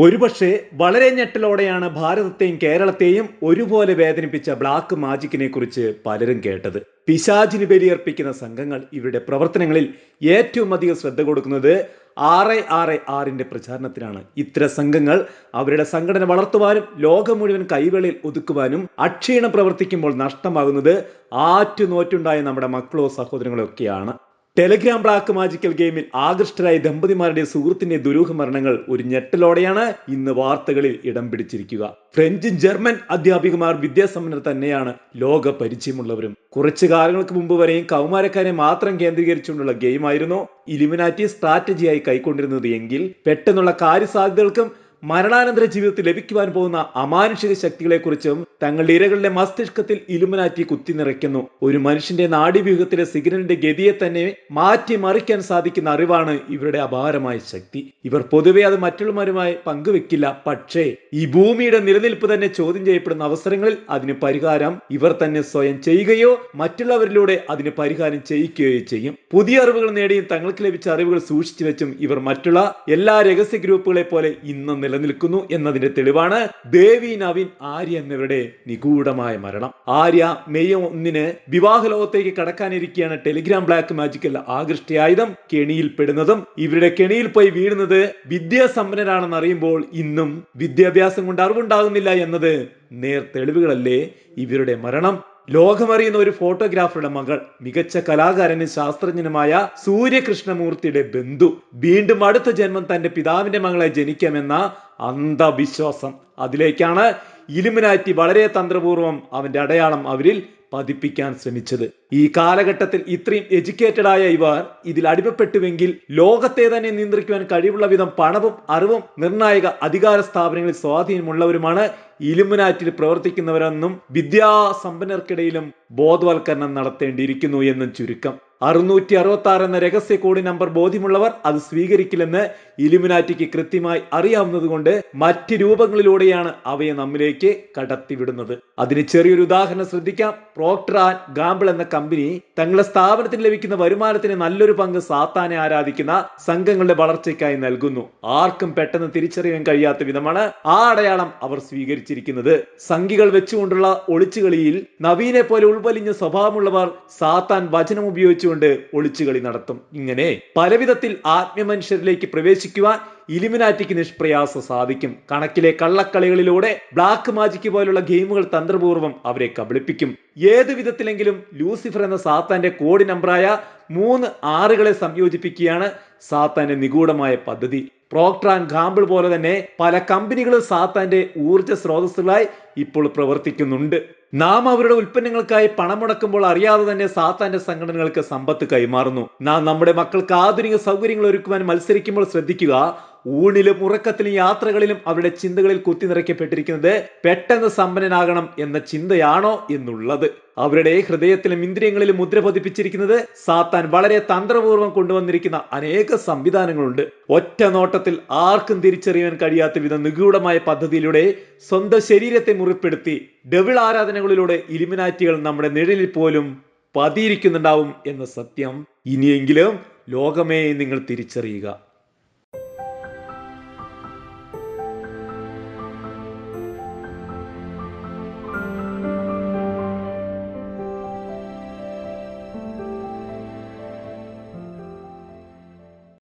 ഒരുപക്ഷെ വളരെ ഞെട്ടലോടെയാണ് ഭാരതത്തെയും കേരളത്തെയും ഒരുപോലെ വേദനിപ്പിച്ച ബ്ലാക്ക് മാജിക്കിനെ കുറിച്ച് പലരും കേട്ടത്. പിശാചിന് ബലിയർപ്പിക്കുന്ന സംഘങ്ങൾ ഇവരുടെ പ്രവർത്തനങ്ങളിൽ ഏറ്റവും അധികം ശ്രദ്ധ കൊടുക്കുന്നത് ആറ് ആറ് ആറിന്റെ പ്രചാരണത്തിനാണ് ഇത്തരം സംഘങ്ങൾ അവരുടെ സംഘടന വളർത്തുവാനും ലോകം മുഴുവൻ കൈവേളയിൽ ഒതുക്കുവാനും അക്ഷീണം പ്രവർത്തിക്കുമ്പോൾ നഷ്ടമാകുന്നത് ആറ്റുനോറ്റുണ്ടായ നമ്മുടെ മക്കളോ സഹോദരങ്ങളോ ഒക്കെയാണ് ടെലിഗ്രാം ബ്ലാക്ക് മാജിക്കൽ ഗെയിമിൽ ആകൃഷ്ടരായ ദമ്പതിമാരുടെ സുഹൃത്തിന്റെ ദുരൂഹ മരണങ്ങൾ ഒരു ഞെട്ടലോടെയാണ് ഇന്ന് വാർത്തകളിൽ ഇടം പിടിച്ചിരിക്കുക. ഫ്രഞ്ച് ജർമ്മൻ അധ്യാപികമാർ വിദ്യാസമ്പന്നർ തന്നെയാണ് ലോക പരിചയമുള്ളവരും. കുറച്ചു കാലങ്ങൾക്ക് മുമ്പ് വരെയും കൗമാരക്കാരെ മാത്രം കേന്ദ്രീകരിച്ചുകൊണ്ടുള്ള ഗെയിമായിരുന്നു ഇലിമിനാറ്റി സ്ട്രാറ്റജിയായി കൈക്കൊണ്ടിരുന്നത് എങ്കിൽ പെട്ടെന്നുള്ള കാര്യസാധ്യതകൾക്കും മരണാനന്തര ജീവിതത്തിൽ ലഭിക്കുവാൻ പോകുന്ന അമാനുഷിക ശക്തികളെക്കുറിച്ചും തങ്ങളുടെ ഇരകളുടെ മസ്തിഷ്കത്തിൽ ഇലുമിനാറ്റി കുത്തി നിറയ്ക്കുന്നു. ഒരു മനുഷ്യന്റെ നാഡീവ്യൂഹത്തിലെ സിഗ്നലിന്റെ ഗതിയെ തന്നെ മാറ്റി മറിക്കാൻ സാധിക്കുന്ന അറിവാണ് ഇവരുടെ അപാരമായ ശക്തി. ഇവർ പൊതുവെ അത് മറ്റുള്ളവരുമായി പങ്കുവെക്കില്ല. പക്ഷേ ഈ ഭൂമിയുടെ നിലനിൽപ്പ് തന്നെ ചോദ്യം ചെയ്യപ്പെടുന്ന അവസരങ്ങളിൽ അതിന് പരിഹാരം ഇവർ തന്നെ സ്വയം ചെയ്യുകയോ മറ്റുള്ളവരിലൂടെ അതിന് പരിഹാരം ചെയ്യിക്കുകയോ ചെയ്യും. പുതിയ അറിവുകൾ നേടിയും തങ്ങൾക്ക് ലഭിച്ച അറിവുകൾ സൂക്ഷിച്ചു വെച്ചും ഇവർ മറ്റുള്ള എല്ലാ രഹസ്യ ഗ്രൂപ്പുകളെ പോലെ ഇന്നും നിലനിൽക്കുന്നു എന്നതിന്റെ തെളിവാണ് ദേവി നവീൻ ആര്യ എന്നിവരുടെ നിഗൂഢമായ മരണം. ആര്യ മെയ് ഒന്നിന് വിവാഹ ലോകത്തേക്ക് കടക്കാനിരിക്കുകയാണ് ടെലിഗ്രാം ബ്ലാക്ക് മാജിക്കൽ ആകൃഷ്ടയായുധം കെണിയിൽ പെടുന്നതും ഇവരുടെ കെണിയിൽ പോയി വീഴുന്നത് വിദ്യാസമ്പന്നരാണെന്ന് അറിയുമ്പോൾ ഇന്നും വിദ്യാഭ്യാസം കൊണ്ട് അറിവുണ്ടാകുന്നില്ല എന്നത് നേർ തെളിവുകളല്ലേ ഇവരുടെ മരണം. ലോകമറിയുന്ന ഒരു ഫോട്ടോഗ്രാഫറുടെ മകൾ മികച്ച കലാകാരനും ശാസ്ത്രജ്ഞനുമായ സൂര്യകൃഷ്ണമൂർത്തിയുടെ ബന്ധു. വീണ്ടും അടുത്ത ജന്മം തന്റെ പിതാവിന്റെ മകളെ ജനിക്കാമെന്ന അന്ധവിശ്വാസം. അതിലേക്കാണ് ഇലുമിനാറ്റി വളരെ തന്ത്രപൂർവം അവന്റെ അടയാളം അവരിൽ പതിപ്പിക്കാൻ ശ്രമിച്ചത്. ഈ കാലഘട്ടത്തിൽ ഇത്രയും എഡ്യൂക്കേറ്റഡ് ആയ ഇവർ ഇതിൽ അടിമപ്പെട്ടുവെങ്കിൽ ലോകത്തെ തന്നെ നിയന്ത്രിക്കുവാൻ കഴിവുള്ള വിധം പണവും അറിവും നിർണായക അധികാര സ്ഥാപനങ്ങളിൽ സ്വാധീനമുള്ളവരുമാണ് ഇലുമിനാറ്റിൽ പ്രവർത്തിക്കുന്നവരെന്നും വിദ്യാസമ്പന്നർക്കിടയിലും ബോധവൽക്കരണം നടത്തേണ്ടിയിരിക്കുന്നു എന്നും ചുരുക്കം. അറുന്നൂറ്റി അറുപത്തി ആറ് എന്ന രഹസ്യ കോഡ് നമ്പർ ബോധ്യമുള്ളവർ അത് സ്വീകരിക്കില്ലെന്ന് ഇലുമിനാറ്റിക്ക് കൃത്യമായി അറിയാവുന്നതുകൊണ്ട് മറ്റ് രൂപങ്ങളിലൂടെയാണ് അവയെ നമ്മിലേക്ക് കടത്തിവിടുന്നത്. അതിന് ചെറിയൊരു ഉദാഹരണം ശ്രദ്ധിക്കാം. പ്രോക്ടർ ആൻഡ് ഗാംബിൾ എന്ന കമ്പനി തങ്ങളുടെ സ്ഥാപനത്തിന് ലഭിക്കുന്ന വരുമാനത്തിന് നല്ലൊരു പങ്ക് സാത്താനെ ആരാധിക്കുന്ന സംഘങ്ങളുടെ വളർച്ചയ്ക്കായി നൽകുന്നു. ആർക്കും പെട്ടെന്ന് തിരിച്ചറിയാൻ കഴിയാത്ത വിധമാണ് ആ അടയാളം അവർ സ്വീകരിച്ചിരിക്കുന്നത്. സംഖികൾ വെച്ചുകൊണ്ടുള്ള ഒളിച്ചുകളിയിൽ നവീനെ പോലെ ഉൾവലിഞ്ഞ സ്വഭാവമുള്ളവർ സാത്താൻ വചനം ഉപയോഗിച്ചുകൊണ്ട് ഒളിച്ചുകളി നടത്തും. ഇങ്ങനെ പലവിധത്തിൽ ആത്മീയ മനുഷ്യരിലേക്ക് പ്രവേശിക്കുവാൻ ഇലിമിനാറ്റിക്ക് നിഷ്പ്രയാസം സാധിക്കും. കണക്കിലെ കള്ളക്കളികളിലൂടെ ബ്ലാക്ക് മാജിക് പോലുള്ള ഗെയിമുകൾ തന്ത്രപൂർവം അവരെ കബളിപ്പിക്കും. ഏത് വിധത്തിലെങ്കിലും ലൂസിഫർ എന്ന സാത്താന്റെ കോടി നമ്പറായ മൂന്ന് ആറുകളെ സംയോജിപ്പിക്കുകയാണ് സാത്താന്റെ നിഗൂഢമായ പദ്ധതി. പ്രോക്ടർ ആൻഡ് ഗാമ്പിൾ പോലെ തന്നെ പല കമ്പനികളും സാത്താന്റെ ഊർജ സ്രോതസ്സുകളായി ഇപ്പോൾ പ്രവർത്തിക്കുന്നുണ്ട്. നാം അവരുടെ ഉൽപ്പന്നങ്ങൾക്കായി പണം മുടക്കുമ്പോൾ അറിയാതെ തന്നെ സാത്താന്റെ സംഘടനകൾക്ക് സമ്പത്ത് കൈമാറുന്നു. നാം നമ്മുടെ മക്കൾക്ക് ആധുനിക സൗകര്യങ്ങൾ ഒരുക്കുവാൻ മത്സരിക്കുമ്പോൾ ശ്രദ്ധിക്കുക ഊണിലും ഉറക്കത്തിലും യാത്രകളിലും അവരുടെ ചിന്തകളിൽ കുത്തി നിറയ്ക്കപ്പെട്ടിരിക്കുന്നത് പെട്ടെന്ന് സമ്പന്നനാകണം എന്ന ചിന്തയാണോ എന്നുള്ളത്. അവരുടെ ഹൃദയത്തിലും ഇന്ദ്രിയങ്ങളിലും മുദ്ര പതിപ്പിച്ചിരിക്കുന്നത് സാത്താൻ വളരെ തന്ത്രപൂർവം കൊണ്ടുവന്നിരിക്കുന്ന അനേക സംവിധാനങ്ങളുണ്ട്. ഒറ്റ നോട്ടത്തിൽ ആർക്കും തിരിച്ചറിയാൻ കഴിയാത്ത വിധം നിഗൂഢമായ പദ്ധതിയിലൂടെ സ്വന്തം ശരീരത്തെ മുറിപ്പെടുത്തി ഡെവിൾ ആരാധനകളിലൂടെ ഇലിമിനാറ്റികൾ നമ്മുടെ നിഴലിൽ പോലും പതിയിരിക്കുന്നുണ്ടാവും എന്ന സത്യം. ഇനിയെങ്കിലും ലോകമേ നിങ്ങൾ തിരിച്ചറിയുക.